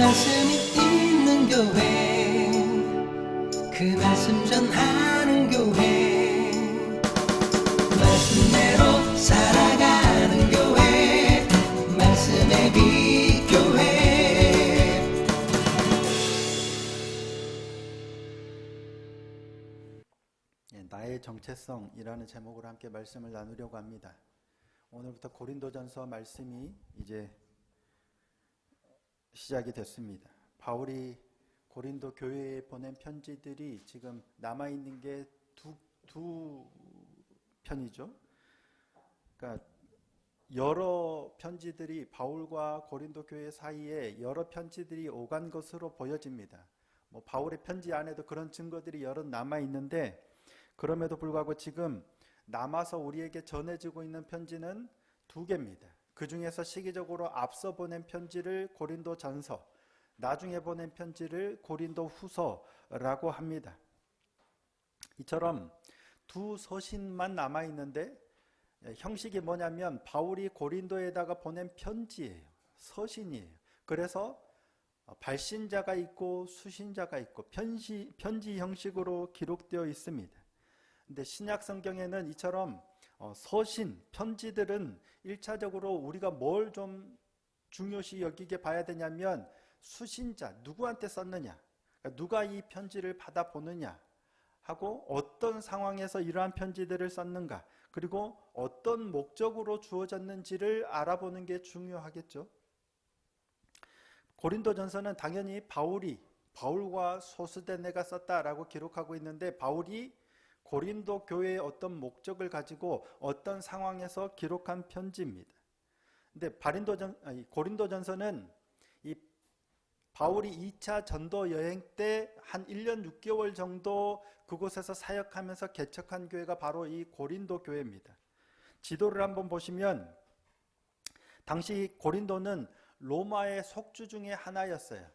말씀이 있는 교회. 그 말씀 전하는 교회. 말씀대로 살아가는 교회. 말씀의 빛 교회 예, 나의 정체성이라는 제목으로 함께 말씀을 나누려고 합니다. 오늘부터 고린도전서 말씀이 이제 시작이 됐습니다. 바울이 고린도 교회에 보낸 편지들이 지금 남아 있는 게두두 편이죠. 그러니까 여러 편지들이 바울과 고린도 교회 사이에 여러 편지들이 오간 것으로 보여집니다. 뭐 바울의 편지 안에도 그런 증거들이 여러 남아 있는데 그럼에도 불구하고 지금 남아서 우리에게 전해지고 있는 편지는 두 개입니다. 그 중에서 시기적으로 앞서 보낸 편지를 고린도 전서, 나중에 보낸 편지를 고린도 후서라고 합니다. 이처럼 두 서신만 남아 있는데 예, 형식이 뭐냐면 바울이 고린도에다가 보낸 편지예요. 서신이에요. 그래서 어, 발신자가 있고 수신자가 있고 편지, 편지 형식으로 기록되어 있습니다. 근데 신약 성경에는 이처럼 어, 서신, 편지들은 일차적으로 우리가 뭘 좀 중요시 여기게 봐야 되냐면 수신자, 누구한테 썼느냐, 그러니까 누가 이 편지를 받아 보느냐 하고 어떤 상황에서 이러한 편지들을 썼는가, 그리고 어떤 목적으로 주어졌는지를 알아보는 게 중요하겠죠. 고린도전서는 당연히 바울이 바울과 소수된 내가 썼다라고 기록하고 있는데 바울이 고린도 교회의 어떤 목적을 가지고 어떤 상황에서 기록한 편지입니다. 근데 바린도전 아니 고린도전서는 이 바울이 2차 전도 여행 때 한 1년 6개월 정도 그곳에서 사역하면서 개척한 교회가 바로 이 고린도 교회입니다. 지도를 한번 보시면 당시 고린도는 로마의 속주 중에 하나였어요.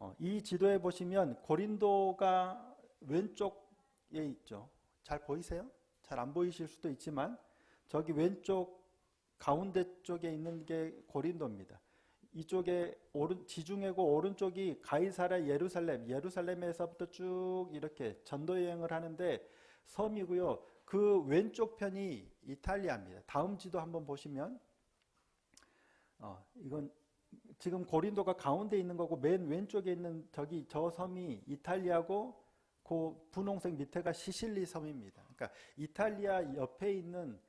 어, 이 지도에 보시면 고린도가 왼쪽 에 있죠. 잘 보이세요? 잘 안 보이실 수도 있지만 저기 왼쪽 가운데 쪽에 있는 게 고린도입니다. 이쪽에 오른 지중해고 오른쪽이 가이사라 예루살렘, 예루살렘에서부터 쭉 이렇게 전도 여행을 하는데 섬이고요. 그 왼쪽 편이 이탈리아입니다. 다음 지도 한번 보시면 어, 이건 지금 고린도가 가운데 있는 거고 맨 왼쪽에 있는 저기 저 섬이 이탈리아고 그 분홍색 밑에가 시실리 섬입니다. 그러니까 이탈리아 옆에 있는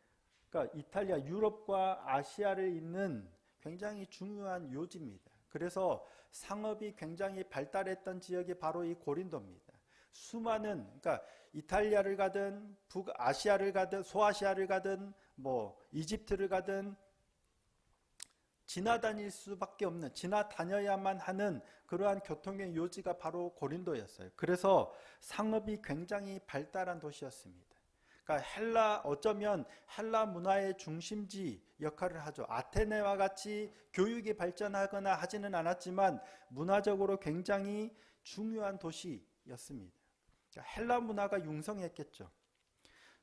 그러니까 이탈리아 유럽과 아시아를 잇는 굉장히 중요한 요지입니다. 그래서 상업이 굉장히 발달했던 지역이 바로 이 고린도입니다. 수많은 그러니까 이탈리아를 가든 북아시아를 가든 소아시아를 가든 뭐 이집트를 가든 지나다닐 수밖에 없는 지나다녀야만 하는 그러한 교통의 요지가 바로 고린도였어요. 그래서 상업이 굉장히 발달한 도시였습니다. 그러니까 헬라 어쩌면 헬라 문화의 중심지 역할을 하죠. 아테네와 같이 교육이 발전하거나 하지는 않았지만 문화적으로 굉장히 중요한 도시였습니다. 그러니까 헬라 문화가 융성했겠죠.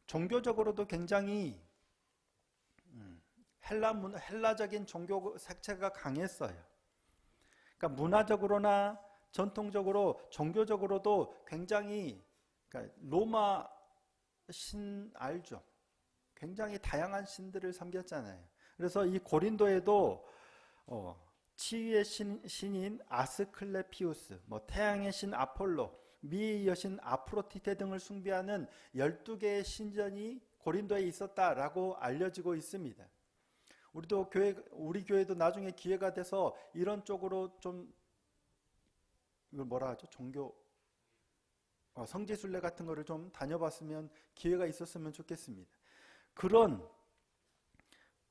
종교적으로도 굉장히 음, 헬라 문 헬라적인 종교 색채가 강했어요. 그러니까 문화적으로나 전통적으로 종교적으로도 굉장히 그러니까 로마 신 알죠. 굉장히 다양한 신들을 섬겼잖아요. 그래서 이 고린도에도 어, 치유의 신, 신인 아스클레피우스, 뭐 태양의 신 아폴로, 미의 여신 아프로티테 등을 숭배하는 12개의 신전이 고린도에 있었다라고 알려지고 있습니다. 우리도 교회 우리 교회도 나중에 기회가 돼서 이런 쪽으로 좀 이걸 뭐라 하죠? 종교 어, 성지순례 같은 거를 좀 다녀봤으면 기회가 있었으면 좋겠습니다. 그런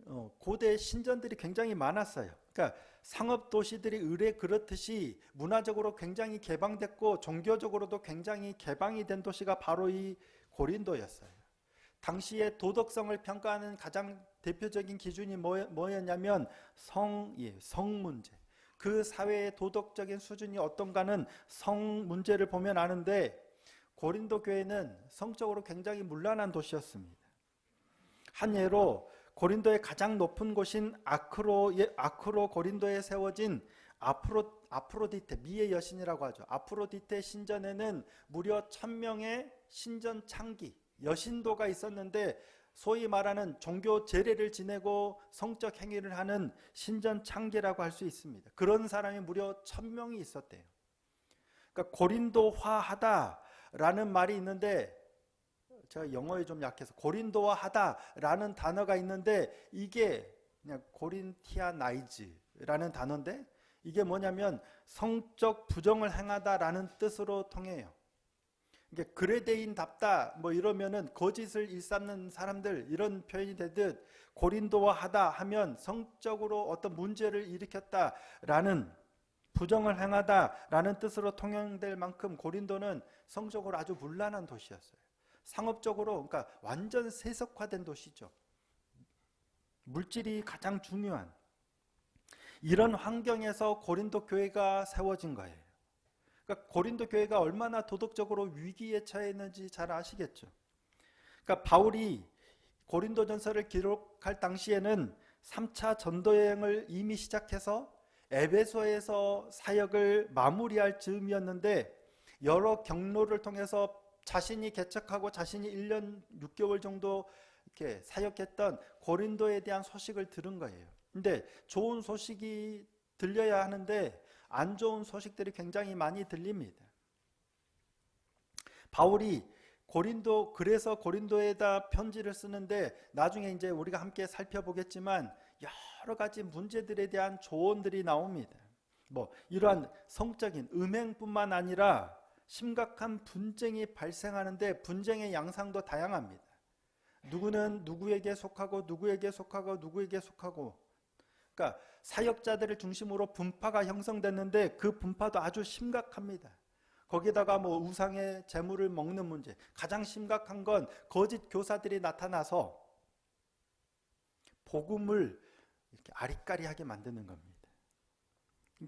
어, 고대 신전들이 굉장히 많았어요. 그러니까 상업 도시들이 의뢰 그렇듯이 문화적으로 굉장히 개방됐고 종교적으로도 굉장히 개방이 된 도시가 바로 이 고린도였어요. 당시의 도덕성을 평가하는 가장 대표적인 기준이 뭐, 뭐였냐면 성, 예, 성 문제. 그 사회의 도덕적인 수준이 어떤가는 성 문제를 보면 아는데 고린도 교회는 성적으로 굉장히 문란한 도시였습니다. 한 예로 고린도의 가장 높은 곳인 아크로 예, 아크로 고린도에 세워진 아프로 아프로디테 미의 여신이라고 하죠. 아프로디테 신전에는 무려 천 명의 신전 창기 여신도가 있었는데 소위 말하는 종교 제례를 지내고 성적 행위를 하는 신전 창기라고 할 수 있습니다. 그런 사람이 무려 천 명이 있었대요. 그러니까 고린도화하다라는 말이 있는데 제가 영어에 좀 약해서 고린도화하다라는 단어가 있는데 이게 그냥 고린티아나이즈라는 단어인데 이게 뭐냐면 성적 부정을 행하다라는 뜻으로 통해요. 이게 그레데인답다 뭐 이러면은 거짓을 일삼는 사람들 이런 표현이 되듯 고린도화하다 하면 성적으로 어떤 문제를 일으켰다라는 부정을 행하다라는 뜻으로 통용될 만큼 고린도는 성적으로 아주 문란한 도시였어요. 상업적으로 그러니까 완전 세속화된 도시죠. 물질이 가장 중요한 이런 환경에서 고린도 교회가 세워진 거예요. 그러니까 고린도 교회가 얼마나 도덕적으로 위기에 처해 있는지 잘 아시겠죠. 그러니까 바울이 고린도전서를 기록할 당시에는 3차 전도 여행을 이미 시작해서 에베소에서 사역을 마무리할 즈음이었는데 여러 경로를 통해서 자신이 개척하고 자신이 1년 6개월 정도 이렇게 사역했던 고린도에 대한 소식을 들은 거예요. 근데 좋은 소식이 들려야 하는데 안 좋은 소식들이 굉장히 많이 들립니다. 바울이 고린도 그래서 고린도에다 편지를 쓰는데 나중에 이제 우리가 함께 살펴보겠지만 여러 가지 문제들에 대한 조언들이 나옵니다. 뭐 이러한 성적인 음행뿐만 아니라 심각한 분쟁이 발생하는데 분쟁의 양상도 다양합니다. 누구는 누구에게 속하고 누구에게 속하고 누구에게 속하고 그러니까 사역자들을 중심으로 분파가 형성됐는데 그 분파도 아주 심각합니다. 거기다가 뭐 우상의 재물을 먹는 문제, 가장 심각한 건 거짓 교사들이 나타나서 복음을 이렇게 아리까리하게 만드는 겁니다.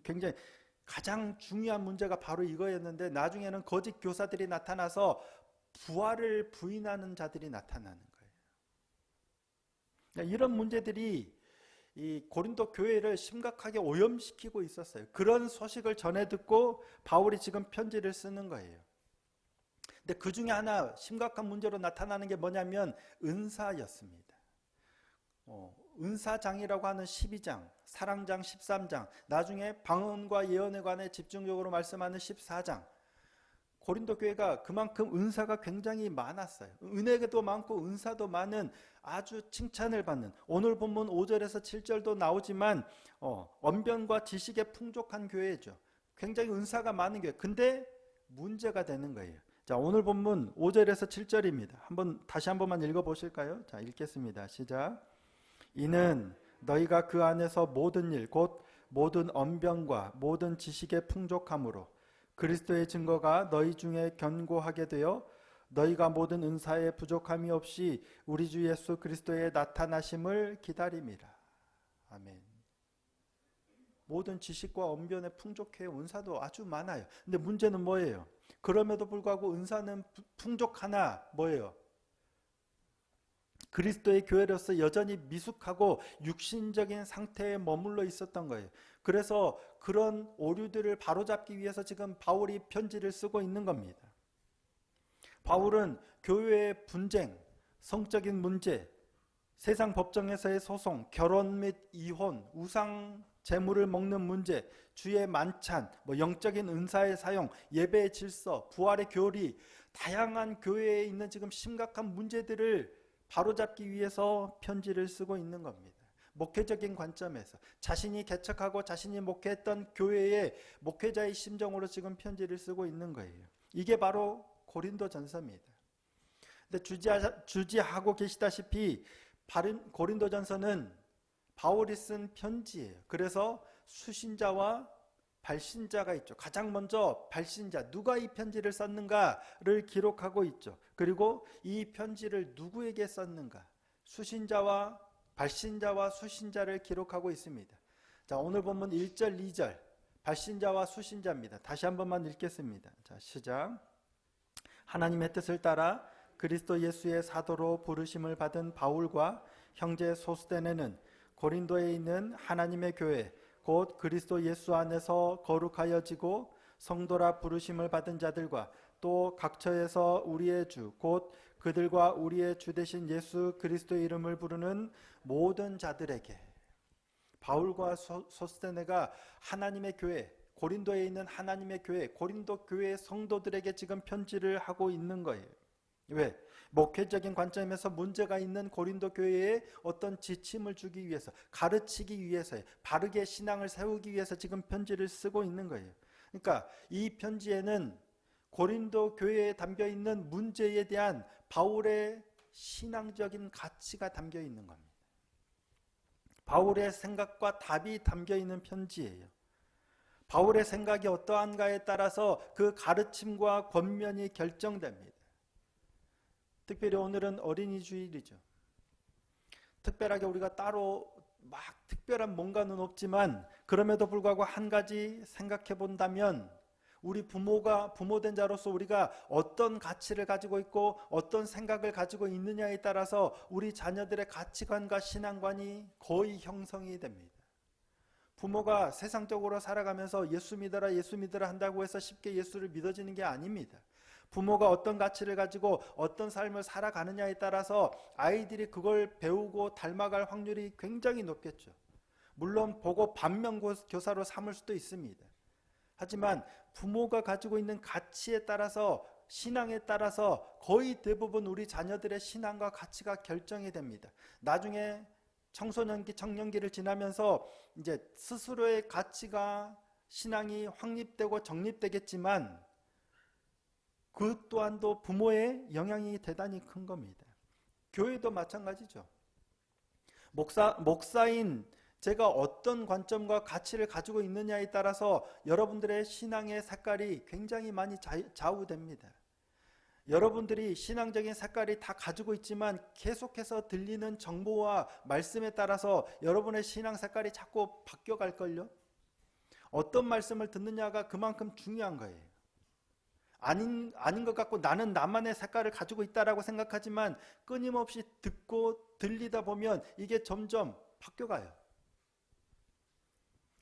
굉장히 가장 중요한 문제가 바로 이거였는데 나중에는 거짓 교사들이 나타나서 부활을 부인하는 자들이 나타나는 거예요. 그러니까 이런 문제들이 이 고린도 교회를 심각하게 오염시키고 있었어요. 그런 소식을 전해 듣고 바울이 지금 편지를 쓰는 거예요. 근데 그 중에 하나 심각한 문제로 나타나는 게 뭐냐면 은사였습니다. 어, 은사장이라고 하는 12장, 사랑장 13장, 나중에 방언과 예언에 관해 집중적으로 말씀하는 14장. 고린도 교회가 그만큼 은사가 굉장히 많았어요. 은혜도 많고 은사도 많은 아주 칭찬을 받는 오늘 본문 5절에서 7절도 나오지만 어, 언변과 지식에 풍족한 교회죠. 굉장히 은사가 많은 교회. 근데 문제가 되는 거예요. 자, 오늘 본문 5절에서 7절입니다. 한번 다시 한 번만 읽어 보실까요? 자, 읽겠습니다. 시작. 이는 너희가 그 안에서 모든 일 곧 모든 언변과 모든 지식의 풍족함으로 그리스도의 증거가 너희 중에 견고하게 되어 너희가 모든 은사에 부족함이 없이 우리 주 예수 그리스도의 나타나심을 기다림이라. 아멘. 모든 지식과 언변에 풍족해 은사도 아주 많아요. 근데 문제는 뭐예요? 그럼에도 불구하고 은사는 부- 풍족하나 뭐예요? 그리스도의 교회로서 여전히 미숙하고 육신적인 상태에 머물러 있었던 거예요. 그래서 그런 오류들을 바로잡기 위해서 지금 바울이 편지를 쓰고 있는 겁니다. 바울은 교회의 분쟁, 성적인 문제, 세상 법정에서의 소송, 결혼 및 이혼, 우상 재물을 먹는 문제, 주의 만찬, 뭐 영적인 은사의 사용, 예배의 질서, 부활의 교리, 다양한 교회에 있는 지금 심각한 문제들을 바로잡기 위해서 편지를 쓰고 있는 겁니다. 목회적인 관점에서 자신이 개척하고 자신이 목회했던 교회의 목회자의 심정으로 지금 편지를 쓰고 있는 거예요. 이게 바로 고린도 전서입니다. 근데 주지하, 주지하고 계시다시피 고린도 전서는 바울이 쓴 편지예요. 그래서 수신자와 발신자가 있죠. 가장 먼저 발신자 누가 이 편지를 썼는가를 기록하고 있죠. 그리고 이 편지를 누구에게 썼는가? 수신자와 발신자와 수신자를 기록하고 있습니다. 자, 오늘 본문 1절, 2절. 발신자와 수신자입니다. 다시 한 번만 읽겠습니다. 자, 시작. 하나님의 뜻을 따라 그리스도 예수의 사도로 부르심을 받은 바울과 형제 소스데네는 고린도에 있는 하나님의 교회 곧 그리스도 예수 안에서 거룩하여지고 성도라 부르심을 받은 자들과 또 각처에서 우리의 주 곧 그들과 우리의 주 되신 예수 그리스도의 이름을 부르는 모든 자들에게 바울과 소- 소스테네가 하나님의 교회 고린도에 있는 하나님의 교회 고린도 교회 성도들에게 지금 편지를 하고 있는 거예요. 왜? 목회적인 관점에서 문제가 있는 고린도 교회에 어떤 지침을 주기 위해서 가르치기 위해서 바르게 신앙을 세우기 위해서 지금 편지를 쓰고 있는 거예요. 그러니까 이 편지에는 고린도 교회에 담겨 있는 문제에 대한 바울의 신앙적인 가치가 담겨 있는 겁니다. 바울의 생각과 답이 담겨 있는 편지예요. 바울의 생각이 어떠한가에 따라서 그 가르침과 권면이 결정됩니다. 특별히 오늘은 어린이 주일이죠. 특별하게 우리가 따로 막 특별한 뭔가는 없지만 그럼에도 불구하고 한 가지 생각해 본다면 우리 부모가 부모된 자로서 우리가 어떤 가치를 가지고 있고 어떤 생각을 가지고 있느냐에 따라서 우리 자녀들의 가치관과 신앙관이 거의 형성이 됩니다. 부모가 세상적으로 살아가면서 예수 믿어라 예수 믿어라 한다고 해서 쉽게 예수를 믿어지는 게 아닙니다. 부모가 어떤 가치를 가지고 어떤 삶을 살아가느냐에 따라서 아이들이 그걸 배우고 닮아갈 확률이 굉장히 높겠죠. 물론 보고 반면 교사로 삼을 수도 있습니다. 하지만 부모가 가지고 있는 가치에 따라서 신앙에 따라서 거의 대부분 우리 자녀들의 신앙과 가치가 결정이 됩니다. 나중에 청소년기, 청년기를 지나면서 이제 스스로의 가치가 신앙이 확립되고 정립되겠지만 그 또한도 부모의 영향이 대단히 큰 겁니다. 교회도 마찬가지죠. 목사 목사인 제가 어떤 관점과 가치를 가지고 있느냐에 따라서 여러분들의 신앙의 색깔이 굉장히 많이 좌우됩니다. 여러분들이 신앙적인 색깔이 다 가지고 있지만 계속해서 들리는 정보와 말씀에 따라서 여러분의 신앙 색깔이 자꾸 바뀌어 갈걸요? 어떤 말씀을 듣느냐가 그만큼 중요한 거예요. 아닌, 아닌 것 같고 나는 나만의 색깔을 가지고 있다라고 생각하지만 끊임없이 듣고 들리다 보면 이게 점점 바뀌어가요.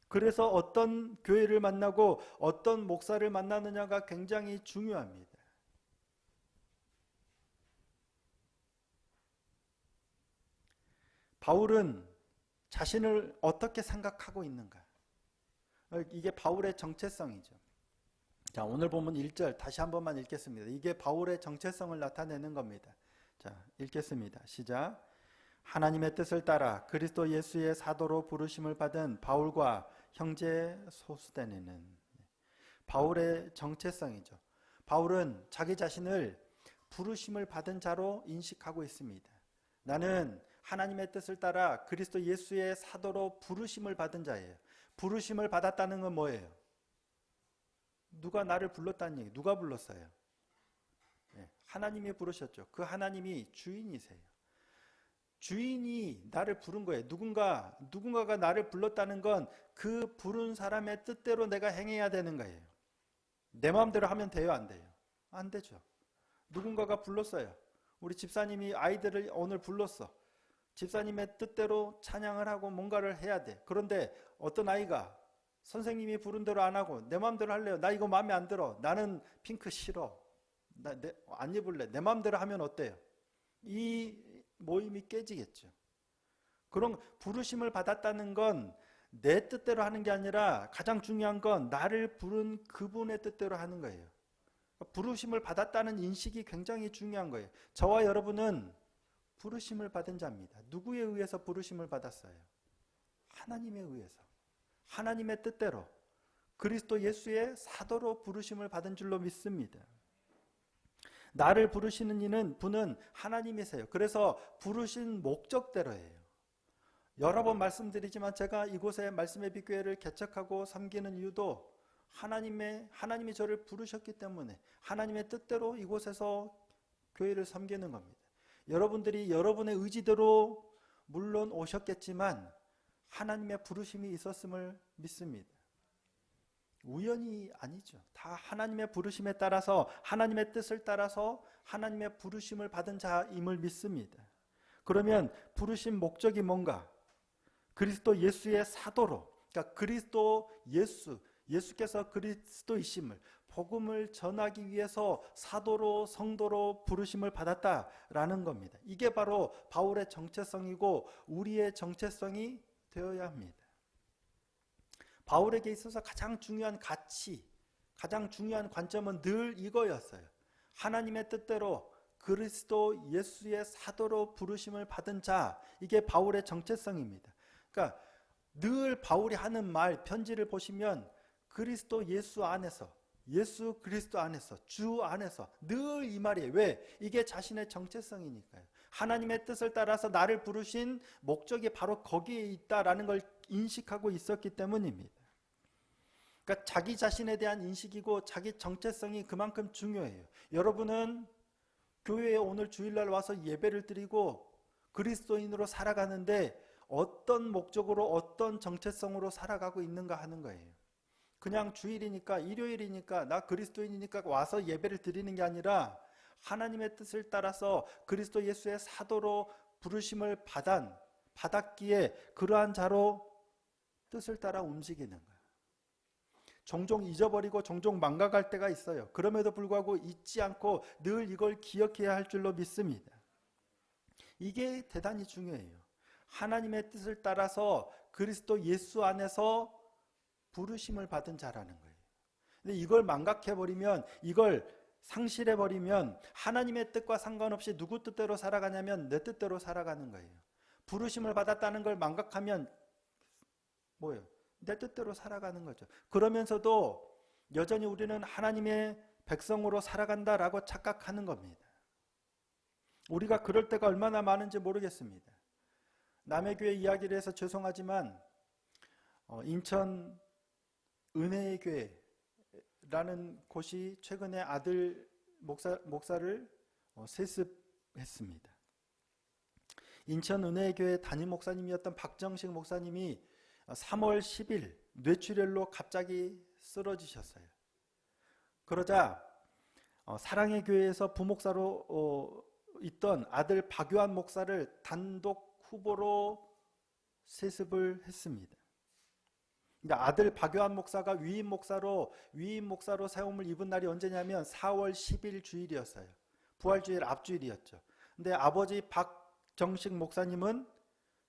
그래서 어떤 교회를 만나고 어떤 목사를 만나느냐가 굉장히 중요합니다. 바울은 자신을 어떻게 생각하고 있는가? 어, 이게 바울의 정체성이죠. 자, 오늘 보면 1절 다시 한 번만 읽겠습니다. 이게 바울의 정체성을 나타내는 겁니다. 자, 읽겠습니다. 시작. 하나님의 뜻을 따라 그리스도 예수의 사도로 부르심을 받은 바울과 형제 소수대네는 바울의 정체성이죠. 바울은 자기 자신을 부르심을 받은 자로 인식하고 있습니다. 나는 하나님의 뜻을 따라 그리스도 예수의 사도로 부르심을 받은 자예요. 부르심을 받았다는 건 뭐예요? 누가 나를 불렀다는 얘기. 누가 불렀어요? 네, 하나님이 부르셨죠. 그 하나님이 주인이세요. 주인이 나를 부른 거예요. 누군가 누군가가 나를 불렀다는 건 그 부른 사람의 뜻대로 내가 행해야 되는 거예요. 내 마음대로 하면 돼요, 안 돼요? 안 되죠. 누군가가 불렀어요. 우리 집사님이 아이들을 오늘 불렀어. 집사님의 뜻대로 찬양을 하고 뭔가를 해야 돼. 그런데 어떤 아이가 선생님이 부른 대로 안 하고 내 마음대로 할래요. 나 이거 마음에 안 들어. 나는 핑크 싫어. 나 안 입을래. 내 마음대로 하면 어때요? 이 모임이 깨지겠죠. 그런 부르심을 받았다는 건 내 뜻대로 하는 게 아니라 가장 중요한 건 나를 부른 그분의 뜻대로 하는 거예요. 부르심을 받았다는 인식이 굉장히 중요한 거예요. 저와 여러분은 부르심을 받은 자입니다. 누구에 의해서 부르심을 받았어요? 하나님에 의해서. 하나님의 뜻대로 그리스도 예수의 사도로 부르심을 받은 줄로 믿습니다. 나를 부르시는 이는 분은 하나님이세요. 그래서 부르신 목적대로예요. 여러 번 말씀드리지만 제가 이곳에 말씀의 빛교회를 개척하고 섬기는 이유도 하나님의 하나님이 저를 부르셨기 때문에 하나님의 뜻대로 이곳에서 교회를 섬기는 겁니다. 여러분들이 여러분의 의지대로 물론 오셨겠지만 하나님의 부르심이 있었음을 믿습니다. 우연이 아니죠. 다 하나님의 부르심에 따라서 하나님의 뜻을 따라서 하나님의 부르심을 받은 자임을 믿습니다. 그러면 부르심 목적이 뭔가? 그리스도 예수의 사도로 그러니까 그리스도 예수, 예수께서 그리스도이심을 복음을 전하기 위해서 사도로 성도로 부르심을 받았다라는 겁니다. 이게 바로 바울의 정체성이고 우리의 정체성이 되어야 합니다. 바울에게 있어서 가장 중요한 가치, 가장 중요한 관점은 늘 이거였어요. 하나님의 뜻대로 그리스도 예수의 사도로 부르심을 받은 자, 이게 바울의 정체성입니다. 그러니까 늘 바울이 하는 말, 편지를 보시면 그리스도 예수 안에서, 예수 그리스도 안에서, 주 안에서 늘 이 말이에요. 왜? 이게 자신의 정체성이니까요. 하나님의 뜻을 따라서 나를 부르신 목적이 바로 거기에 있다라는 걸 인식하고 있었기 때문입니다. 그러니까 자기 자신에 대한 인식이고 자기 정체성이 그만큼 중요해요. 여러분은 교회에 오늘 주일날 와서 예배를 드리고 그리스도인으로 살아가는데 어떤 목적으로 어떤 정체성으로 살아가고 있는가 하는 거예요. 그냥 주일이니까 일요일이니까 나 그리스도인이니까 와서 예배를 드리는 게 아니라 하나님의 뜻을 따라서 그리스도 예수의 사도로 부르심을 받은 받았기에 그러한 자로 뜻을 따라 움직이는 거예요. 종종 잊어버리고 종종 망각할 때가 있어요. 그럼에도 불구하고 잊지 않고 늘 이걸 기억해야 할 줄로 믿습니다. 이게 대단히 중요해요. 하나님의 뜻을 따라서 그리스도 예수 안에서 부르심을 받은 자라는 거예요. 근데 이걸 망각해 버리면 이걸 상실해 버리면 하나님의 뜻과 상관없이 누구 뜻대로 살아가냐면 내 뜻대로 살아가는 거예요. 부르심을 받았다는 걸 망각하면 뭐예요? 내 뜻대로 살아가는 거죠. 그러면서도 여전히 우리는 하나님의 백성으로 살아간다라고 착각하는 겁니다. 우리가 그럴 때가 얼마나 많은지 모르겠습니다. 남의 교회 이야기를 해서 죄송하지만 어, 인천 은혜의 교회 라는 곳이 최근에 아들 목사, 목사를 어, 세습했습니다. 인천 은혜의 교회 담임 목사님이었던 박정식 목사님이 3월 10일 뇌출혈로 갑자기 쓰러지셨어요. 그러자 어, 사랑의 교회에서 부목사로 어, 있던 아들 박유한 목사를 단독 후보로 세습을 했습니다. 근데 아들 박유한 목사가 위임 목사로 위임 목사로 세움을 입은 날이 언제냐면 4월 10일 주일이었어요. 부활주일 앞주일이었죠. 근데 아버지 박정식 목사님은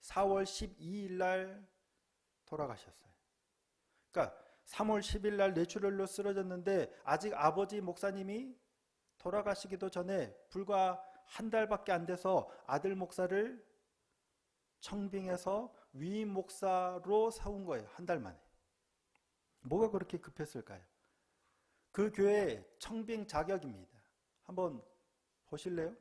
4월 12일 날 돌아가셨어요. 그러니까 3월 10일 날 뇌출혈로 쓰러졌는데 아직 아버지 목사님이 돌아가시기도 전에 불과 한 달밖에 안 돼서 아들 목사를 청빙해서 위임 목사로 세운 거예요. 한 달 만에. 뭐가 그렇게 급했을까요? 그 교회 청빙 자격입니다. 한번 보실래요?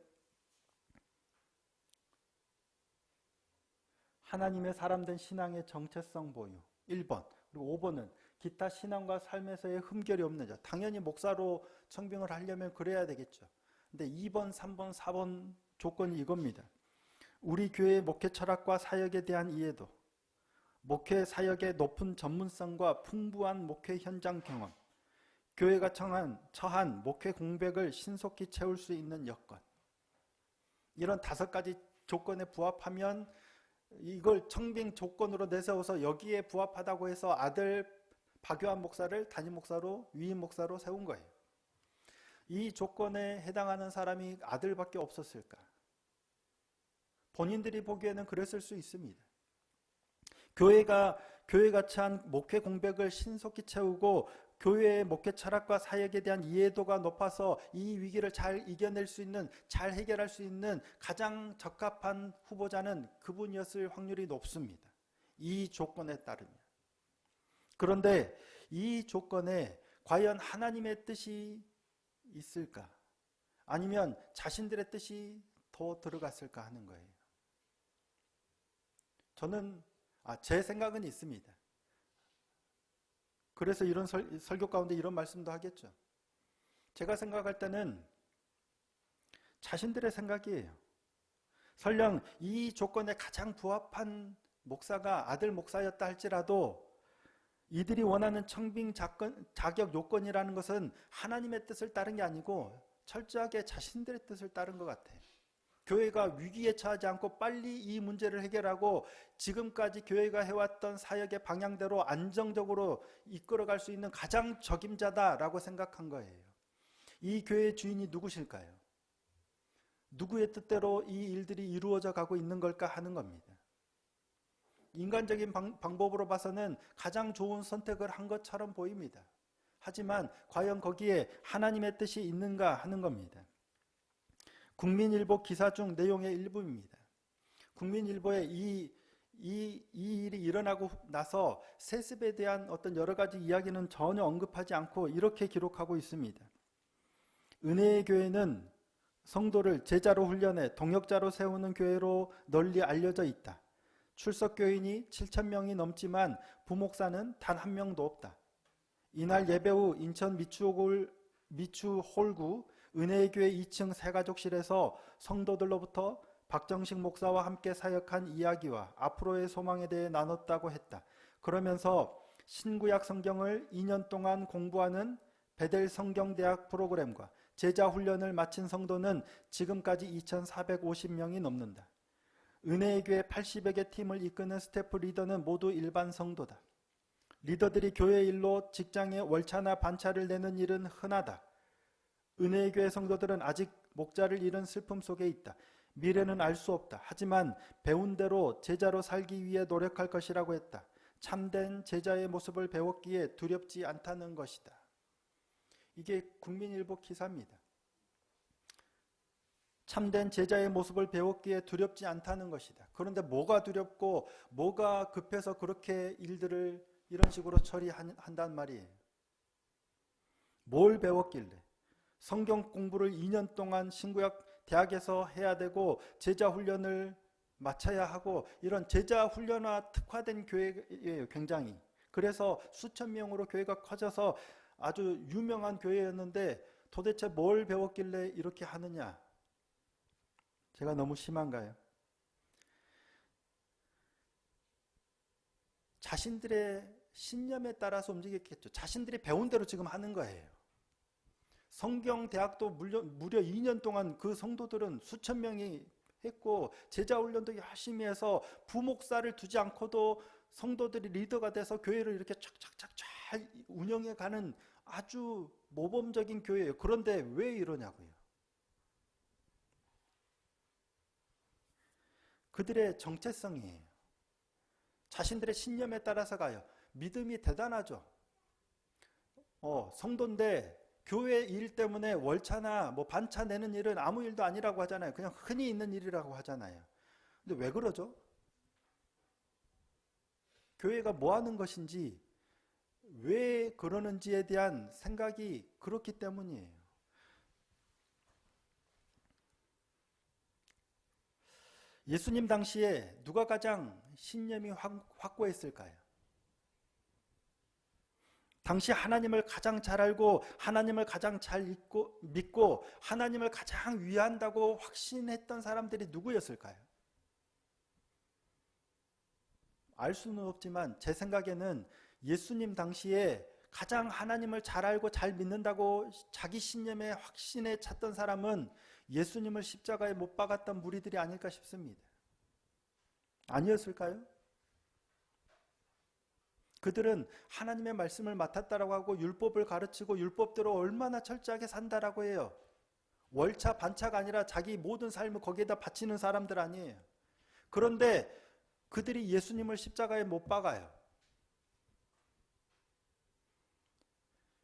하나님의 사람 된 신앙의 정체성 보유. 1번. 그리고 5번은 기타 신앙과 삶에서의 흠결이 없는 자. 당연히 목사로 청빙을 하려면 그래야 되겠죠. 근데 2번, 3번, 4번 조건이 이겁니다. 우리 교회의 목회 철학과 사역에 대한 이해도, 목회 사역의 높은 전문성과 풍부한 목회 현장 경험, 교회가 처한, 처한 목회 공백을 신속히 채울 수 있는 여건. 이런 다섯 가지 조건에 부합하면 이걸 청빙 조건으로 내세워서 여기에 부합하다고 해서 아들 박유한 목사를 담임 목사로 위임 목사로 세운 거예요. 이 조건에 해당하는 사람이 아들밖에 없었을까? 본인들이 보기에는 그랬을 수 있습니다. 교회가 교회가 찬 목회 공백을 신속히 채우고 교회의 목회 철학과 사역에 대한 이해도가 높아서 이 위기를 잘 이겨낼 수 있는 잘 해결할 수 있는 가장 적합한 후보자는 그분이었을 확률이 높습니다. 이 조건에 따르면. 그런데 이 조건에 과연 하나님의 뜻이 있을까? 아니면 자신들의 뜻이 더 들어갔을까 하는 거예요. 저는 아, 제 생각은 있습니다. 그래서 이런 설, 설교 가운데 이런 말씀도 하겠죠. 제가 생각할 때는 자신들의 생각이에요. 설령 이 조건에 가장 부합한 목사가 아들 목사였다 할지라도 이들이 원하는 청빙 자격 요건이라는 것은 하나님의 뜻을 따른 게 아니고 철저하게 자신들의 뜻을 따른 것 같아요. 교회가 위기에 처하지 않고 빨리 이 문제를 해결하고 지금까지 교회가 해왔던 사역의 방향대로 안정적으로 이끌어갈 수 있는 가장 적임자다라고 생각한 거예요. 이 교회의 주인이 누구실까요? 누구의 뜻대로 이 일들이 이루어져 가고 있는 걸까 하는 겁니다. 인간적인 방, 방법으로 봐서는 가장 좋은 선택을 한 것처럼 보입니다. 하지만 과연 거기에 하나님의 뜻이 있는가 하는 겁니다. 국민일보 기사 중 내용의 일부입니다. 국민일보에 이, 이, 이 일이 일어나고 나서 세습에 대한 어떤 여러 가지 이야기는 전혀 언급하지 않고 이렇게 기록하고 있습니다. 은혜의 교회는 성도를 제자로 훈련해 동역자로 세우는 교회로 널리 알려져 있다. 출석 교인이 7천 명이 넘지만 부목사는 단 한 명도 없다. 이날 예배 후 인천 미추홀 미추홀구 은혜의 교회 2층 새가족실에서 성도들로부터 박정식 목사와 함께 사역한 이야기와 앞으로의 소망에 대해 나눴다고 했다. 그러면서 신구약 성경을 2년 동안 공부하는 베델 성경대학 프로그램과 제자 훈련을 마친 성도는 지금까지 2,450명이 넘는다. 은혜의 교회 80여 개 팀을 이끄는 스태프 리더는 모두 일반 성도다. 리더들이 교회 일로 직장에 월차나 반차를 내는 일은 흔하다. 은혜의 교회 성도들은 아직 목자를 잃은 슬픔 속에 있다. 미래는 알 수 없다. 하지만 배운 대로 제자로 살기 위해 노력할 것이라고 했다. 참된 제자의 모습을 배웠기에 두렵지 않다는 것이다. 이게 국민일보 기사입니다. 참된 제자의 모습을 배웠기에 두렵지 않다는 것이다. 그런데 뭐가 두렵고 뭐가 급해서 그렇게 일들을 이런 식으로 처리한단 말이에요. 뭘 배웠길래? 성경 공부를 2년 동안 신구약 대학에서 해야 되고 제자 훈련을 마쳐야 하고 이런 제자 훈련화 특화된 교회예요, 굉장히. 그래서 수천 명으로 교회가 커져서 아주 유명한 교회였는데 도대체 뭘 배웠길래 이렇게 하느냐? 제가 너무 심한가요? 자신들의 신념에 따라서 움직였겠죠. 자신들이 배운 대로 지금 하는 거예요. 성경 대학도 무려, 무려 2년 동안 그 성도들은 수천 명이 했고 제자 훈련도 열심히 해서 부목사를 두지 않고도 성도들이 리더가 돼서 교회를 이렇게 착착착 잘 운영해 가는 아주 모범적인 교회예요. 그런데 왜 이러냐고요. 그들의 정체성이에요. 자신들의 신념에 따라서 가요. 믿음이 대단하죠. 어, 성도인데 교회 일 때문에 월차나 뭐 반차 내는 일은 아무 일도 아니라고 하잖아요. 그냥 흔히 있는 일이라고 하잖아요. 근데 왜 그러죠? 교회가 뭐 하는 것인지 왜 그러는지에 대한 생각이 그렇기 때문이에요. 예수님 당시에 누가 가장 신념이 확- 확고했을까요? 당시 하나님을 가장 잘 알고 하나님을 가장 잘 잊고, 믿고 하나님을 가장 위한다고 확신했던 사람들이 누구였을까요? 알 수는 없지만 제 생각에는 예수님 당시에 가장 하나님을 잘 알고 잘 믿는다고 자기 신념에 확신에 찼던 사람은 예수님을 십자가에 못 박았던 무리들이 아닐까 싶습니다. 아니었을까요? 그들은 하나님의 말씀을 맡았다라고 하고 율법을 가르치고 율법대로 얼마나 철저하게 산다라고 해요. 월차 반차가 아니라 자기 모든 삶을 거기에다 바치는 사람들 아니에요. 그런데 그들이 예수님을 십자가에 못 박아요.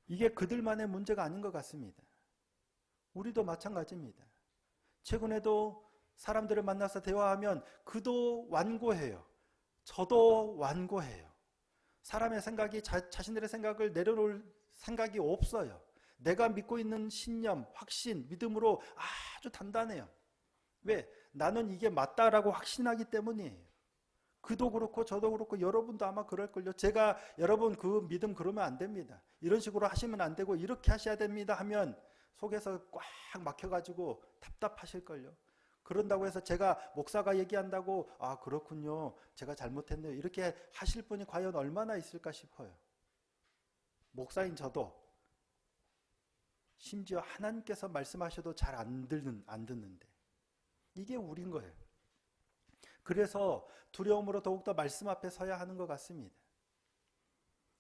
이게 그들만의 문제가 아닌 것 같습니다. 우리도 마찬가지입니다. 최근에도 사람들을 만나서 대화하면 그도 완고해요. 저도 완고해요. 사람의 생각이 자, 자신들의 생각을 내려놓을 생각이 없어요. 내가 믿고 있는 신념, 확신, 믿음으로 아주 단단해요. 왜? 나는 이게 맞다라고 확신하기 때문이에요. 그도 그렇고 저도 그렇고 여러분도 아마 그럴걸요. 제가 여러분 그 믿음 그러면 안 됩니다. 이런 식으로 하시면 안 되고 이렇게 하셔야 됩니다 하면 속에서 꽉 막혀가지고 답답하실걸요. 그런다고 해서 제가 목사가 얘기한다고 아 그렇군요. 제가 잘못했네요. 이렇게 하실 분이 과연 얼마나 있을까 싶어요. 목사인 저도 심지어 하나님께서 말씀하셔도 잘 안 듣는 안 듣는데 이게 우린 거예요. 그래서 두려움으로 더욱더 말씀 앞에 서야 하는 것 같습니다.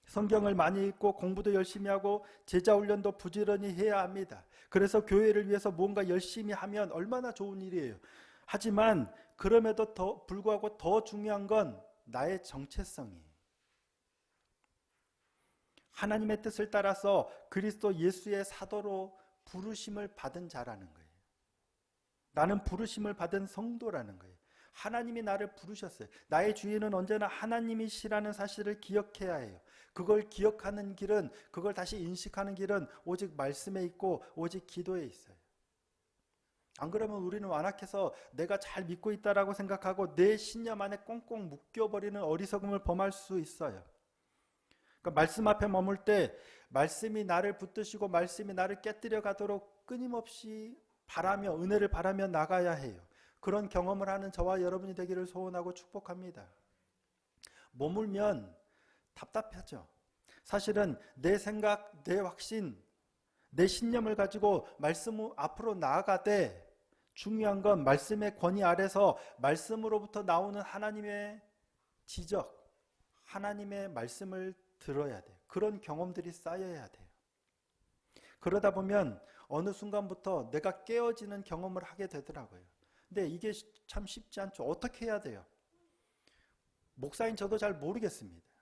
성경을 많이 읽고 공부도 열심히 하고 제자 훈련도 부지런히 해야 합니다. 그래서 교회를 위해서 뭔가 열심히 하면 얼마나 좋은 일이에요. 하지만 그럼에도 더 불구하고 더 중요한 건 나의 정체성이에요. 하나님의 뜻을 따라서 그리스도 예수의 사도로 부르심을 받은 자라는 거예요. 나는 부르심을 받은 성도라는 거예요. 하나님이 나를 부르셨어요. 나의 주인은 언제나 하나님이시라는 사실을 기억해야 해요. 그걸 기억하는 길은, 그걸 다시 인식하는 길은 오직 말씀에 있고 오직 기도에 있어요. 안 그러면 우리는 완악해서 내가 잘 믿고 있다라고 생각하고 내 신념 안에 꽁꽁 묶여버리는 어리석음을 범할 수 있어요. 그러니까 말씀 앞에 머물 때 말씀이 나를 붙드시고 말씀이 나를 깨뜨려 가도록 끊임없이 바라며 은혜를 바라며 나가야 해요. 그런 경험을 하는 저와 여러분이 되기를 소원하고 축복합니다. 머물면 답답하죠. 사실은 내 생각, 내 확신, 내 신념을 가지고 말씀 앞으로 나아가되 중요한 건 말씀의 권위 아래서 말씀으로부터 나오는 하나님의 지적, 하나님의 말씀을 들어야 돼요. 그런 경험들이 쌓여야 돼요. 그러다 보면 어느 순간부터 내가 깨어지는 경험을 하게 되더라고요. 근데 이게 참 쉽지 않죠. 어떻게 해야 돼요? 목사인 저도 잘 모르겠습니다.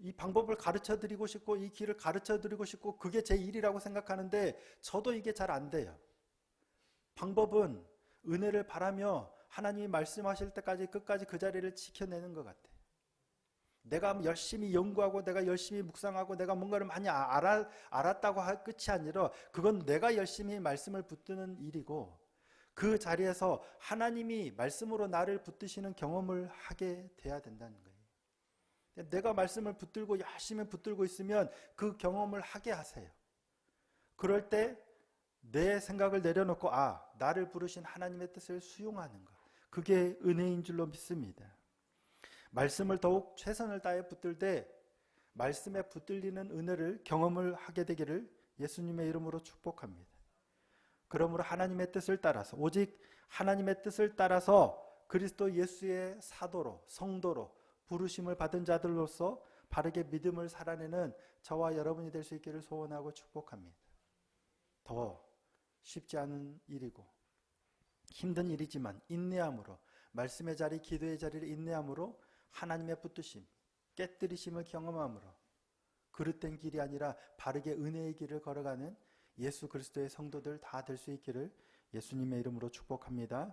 이 방법을 가르쳐 드리고 싶고 이 길을 가르쳐 드리고 싶고 그게 제 일이라고 생각하는데 저도 이게 잘 안 돼요. 방법은 은혜를 바라며 하나님이 말씀하실 때까지 끝까지 그 자리를 지켜내는 것 같아요. 내가 열심히 연구하고 내가 열심히 묵상하고 내가 뭔가를 많이 아- 알아, 알았다고 할 끝이 아니라 그건 내가 열심히 말씀을 붙드는 일이고 그 자리에서 하나님이 말씀으로 나를 붙드시는 경험을 하게 돼야 된다는 거예요. 내가 말씀을 붙들고 열심히 붙들고 있으면 그 경험을 하게 하세요. 그럴 때 내 생각을 내려놓고 아 나를 부르신 하나님의 뜻을 수용하는 것 그게 은혜인 줄로 믿습니다. 말씀을 더욱 최선을 다해 붙들 때 말씀에 붙들리는 은혜를 경험을 하게 되기를 예수님의 이름으로 축복합니다. 그러므로 하나님의 뜻을 따라서 오직 하나님의 뜻을 따라서 그리스도 예수의 사도로 성도로 부르심을 받은 자들로서 바르게 믿음을 살아내는 저와 여러분이 될 수 있기를 소원하고 축복합니다. 더 쉽지 않은 일이고 힘든 일이지만 인내함으로 말씀의 자리, 기도의 자리를 인내함으로 하나님의 붙드심, 깨뜨리심을 경험함으로 그릇된 길이 아니라 바르게 은혜의 길을 걸어가는 예수 그리스도의 성도들 다 될 수 있기를 예수님의 이름으로 축복합니다.